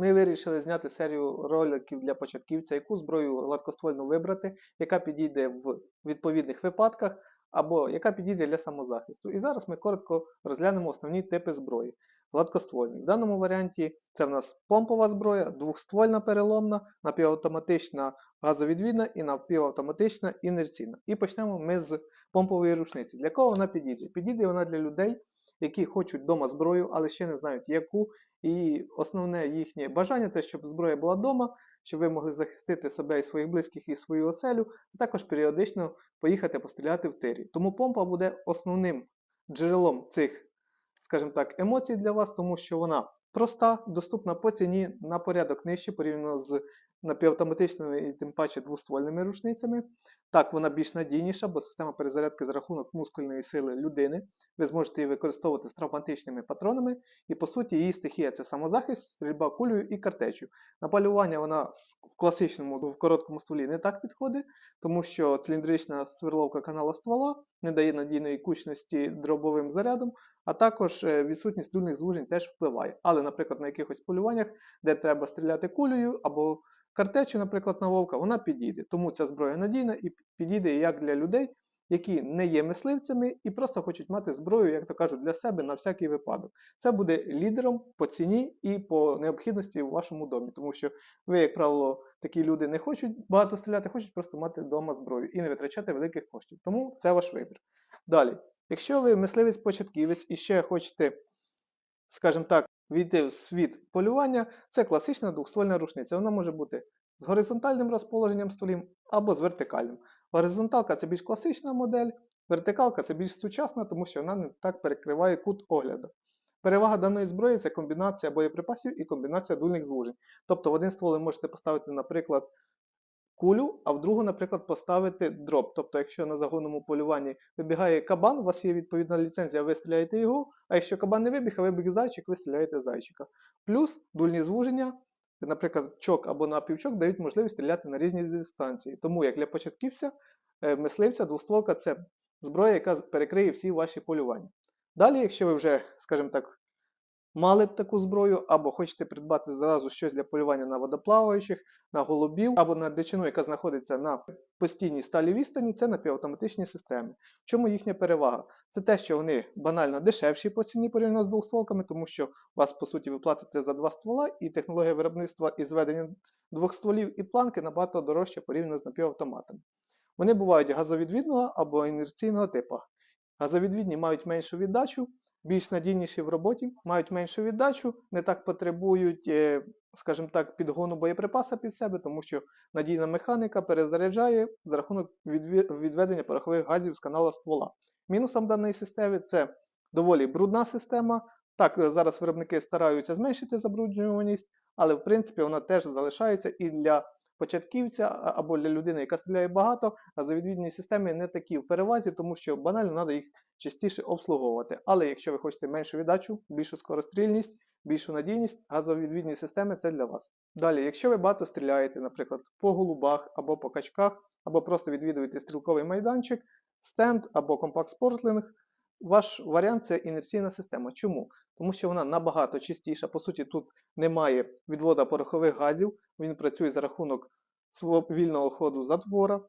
ми вирішили зняти серію роликів для початківця, яку зброю гладкоствольну вибрати, яка підійде в відповідних випадках, або яка підійде для самозахисту. І зараз ми коротко розглянемо основні типи зброї. Гладкоствольні. В даному варіанті це в нас помпова зброя, двохствольна переломна, напівавтоматична газовідвідна і напівавтоматична інерційна. І почнемо ми з помпової рушниці. Для кого вона підійде? Підійде вона для людей, які хочуть вдома зброю, але ще не знають яку. І основне їхнє бажання це, щоб зброя була вдома, щоб ви могли захистити себе і своїх близьких і свою оселю, а також періодично поїхати постріляти в тирі. Тому помпа буде основним джерелом цих, скажімо так, емоцій для вас, тому що вона проста, доступна по ціні на порядок нижче порівняно з напівавтоматичними і тим паче двоствольними рушницями. Так, вона більш надійніша, бо система перезарядки за рахунок мускульної сили людини. Ви зможете її використовувати з травматичними патронами, і по суті її стихія це самозахист, стрільба кулею і картечю. На полювання вона в класичному, в короткому стволі не так підходить, тому що циліндрична сверловка канала ствола не дає надійної кучності дробовим зарядом, а також е, відсутність дульних звужень теж впливає. Але, наприклад, на якихось полюваннях, де треба стріляти кулею або картечю, наприклад, на вовка, вона підійде. Тому ця зброя надійна і підійде як для людей, які не є мисливцями і просто хочуть мати зброю, як то кажуть, для себе на всякий випадок. Це буде лідером по ціні і по необхідності у вашому домі, тому що ви, як правило, такі люди не хочуть багато стріляти, хочуть просто мати вдома зброю і не витрачати великих коштів. Тому це ваш вибір. Далі, якщо ви мисливець-початківець і ще хочете, скажімо так, війти в світ полювання, це класична двохствольна рушниця. Вона може бути з горизонтальним розположенням стволів або з вертикальним. Горизонталка це більш класична модель, вертикалка це більш сучасна, тому що вона не так перекриває кут огляду. Перевага даної зброї це комбінація боєприпасів і комбінація дульних звужень. Тобто в один ствол ви можете поставити, наприклад, кулю, а в другу, наприклад, поставити дроп. Тобто, якщо на загонному полюванні вибігає кабан, у вас є відповідна ліцензія, ви стріляєте його, а якщо кабан не вибіг, а вибіг зайчик, ви стріляєте зайчика. Плюс дульні звуження, наприклад, чок або напівчок дають можливість стріляти на різні дистанції. Тому як для початківця, е, мисливця, двостволка це зброя, яка перекриє всі ваші полювання. Далі, якщо ви вже, скажімо так, мали б таку зброю, або хочете придбати зразу щось для полювання на водоплаваючих, на голубів, або на дичину, яка знаходиться на постійній сталі відстані, це напівавтоматичні системи. В чому їхня перевага? Це те, що вони банально дешевші по ціні порівняно з двохстволками, тому що вас, по суті, ви платите за два ствола, і технологія виробництва і зведення двох стволів і планки набагато дорожча порівняно з напівавтоматами. Вони бувають газовідвідного або інерційного типу. Газовідвідні мають меншу віддачу, більш надійніші в роботі, мають меншу віддачу, не так потребують, е, скажімо так, підгону боєприпаса під себе, тому що надійна механіка перезаряджає за рахунок відведення порохових газів з канала ствола. Мінусом даної системи це доволі брудна система. Так, е, зараз виробники стараються зменшити забруднюваність, але в принципі вона теж залишається і для початківця або для людини, яка стріляє багато, газовідвідні системи не такі в перевазі, тому що банально треба їх частіше обслуговувати. Але якщо ви хочете меншу віддачу, більшу скорострільність, більшу надійність, газовідвідні системи це для вас. Далі, якщо ви багато стріляєте, наприклад, по голубах або по качках, або просто відвідуєте стрілковий майданчик, стенд або компакт-спортлинг, ваш варіант це інерційна система. Чому? Тому що вона набагато чистіша. По суті, тут немає відвода порохових газів, він працює за рахунок свого вільного ходу затвора.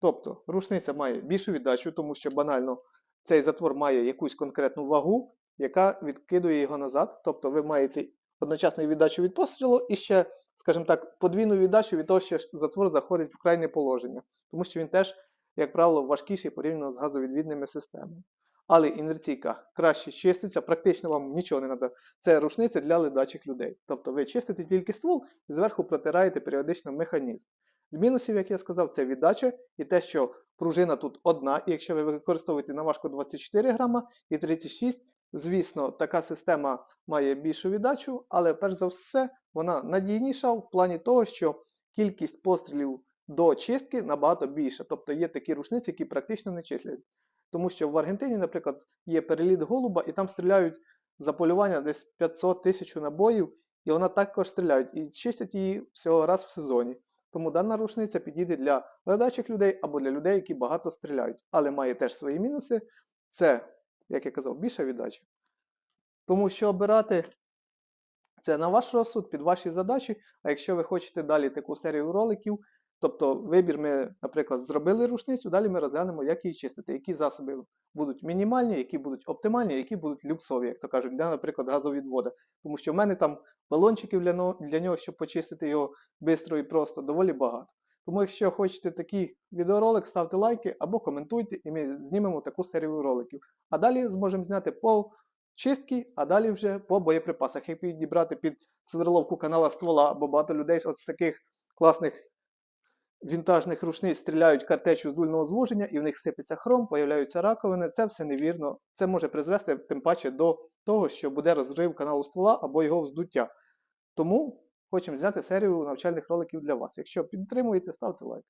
Тобто рушниця має більшу віддачу, тому що банально цей затвор має якусь конкретну вагу, яка відкидує його назад. Тобто ви маєте одночасну віддачу від пострілу і ще, скажімо так, подвійну віддачу від того, що затвор заходить в крайнє положення, тому що він теж, як правило, важкіший порівняно з газовідвідними системами. Але інерційка краще чиститься, практично вам нічого не треба. Це рушниця для ледачих людей. Тобто ви чистите тільки ствол і зверху протираєте періодично механізм. З мінусів, як я сказав, це віддача і те, що пружина тут одна, і якщо ви використовуєте наважку 24 грама і 36, звісно, така система має більшу віддачу, але перш за все вона надійніша в плані того, що кількість пострілів до чистки набагато більша. Тобто є такі рушниці, які практично не числять. Тому що в Аргентині, наприклад, є переліт голуба, і там стріляють за полювання десь 500 тисяч набоїв, і вона також стріляють і чистять її всього раз в сезоні. Тому дана рушниця підійде для ледачих людей або для людей, які багато стріляють, але має теж свої мінуси. Це, як я казав, більша віддача. Тому що обирати Це на ваш розсуд, під ваші задачі. А якщо ви хочете далі таку серію роликів, тобто вибір ми, наприклад, зробили рушницю, далі ми розглянемо, як її чистити, які засоби будуть мінімальні, які будуть оптимальні, які будуть люксові, як то кажуть, для, наприклад, газовідвода. Тому що в мене там балончиків для, но- для нього, щоб почистити його швидко і просто, доволі багато. Тому, якщо хочете такий відеоролик, ставте лайки або коментуйте, і ми знімемо таку серію роликів. А далі зможемо зняти по чистки, а далі вже по боєприпасах. Як підібрати під сверловку канала ствола, бо багато людей з таких класних вінтажних рушниць стріляють картечу з дульного звуження, і в них сипеться хром, появляються раковини. Це все невірно. Це може призвести тим паче до того, що буде розрив каналу ствола або його вздуття. Тому хочемо зняти серію навчальних роликів для вас. Якщо підтримуєте, ставте лайк.